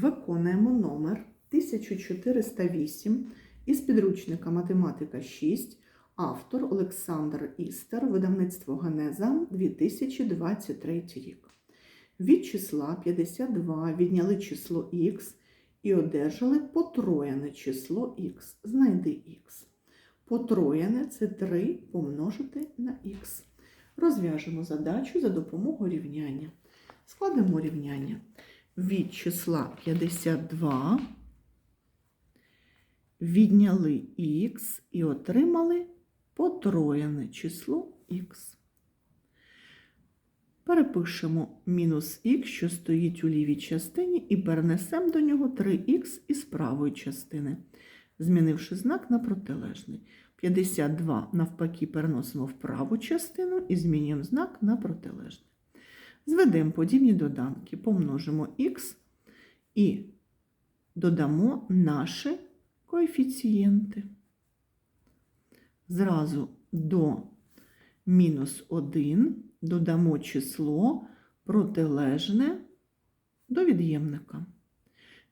Виконуємо номер 1408 із підручника Математика 6, автор Олександр Істер, видавництво Генеза 2023 рік. Від числа 52 відняли число х і одержали потроєне число х. Знайди х. Потроєне це 3 помножити на х. Розв'яжемо задачу за допомогою рівняння. Складемо рівняння. Від числа 52 відняли х і отримали потроєне число х. Перепишемо мінус х, що стоїть у лівій частині, і перенесемо до нього 3х із правої частини, змінивши знак на протилежний. 52 навпаки переносимо в праву частину і змінюємо знак на протилежний. Зведемо подібні доданки, помножимо х і додамо наші коефіцієнти. Зразу до мінус 1 додамо число протилежне до від'ємника.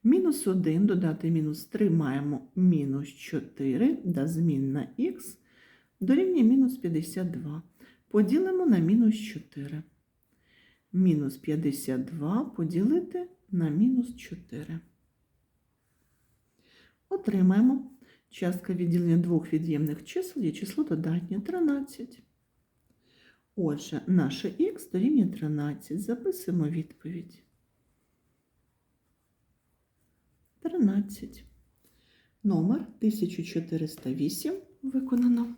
Мінус 1 додати мінус 3 маємо мінус 4, да змінна х дорівнює мінус 52. Поділимо на мінус 4. Мінус 52 поділити на мінус 4. Отримаємо частка відділення двох від'ємних чисел є число додатнє 13. Отже, наше х дорівнює 13. Записуємо відповідь. 13. Номер 1408 виконано.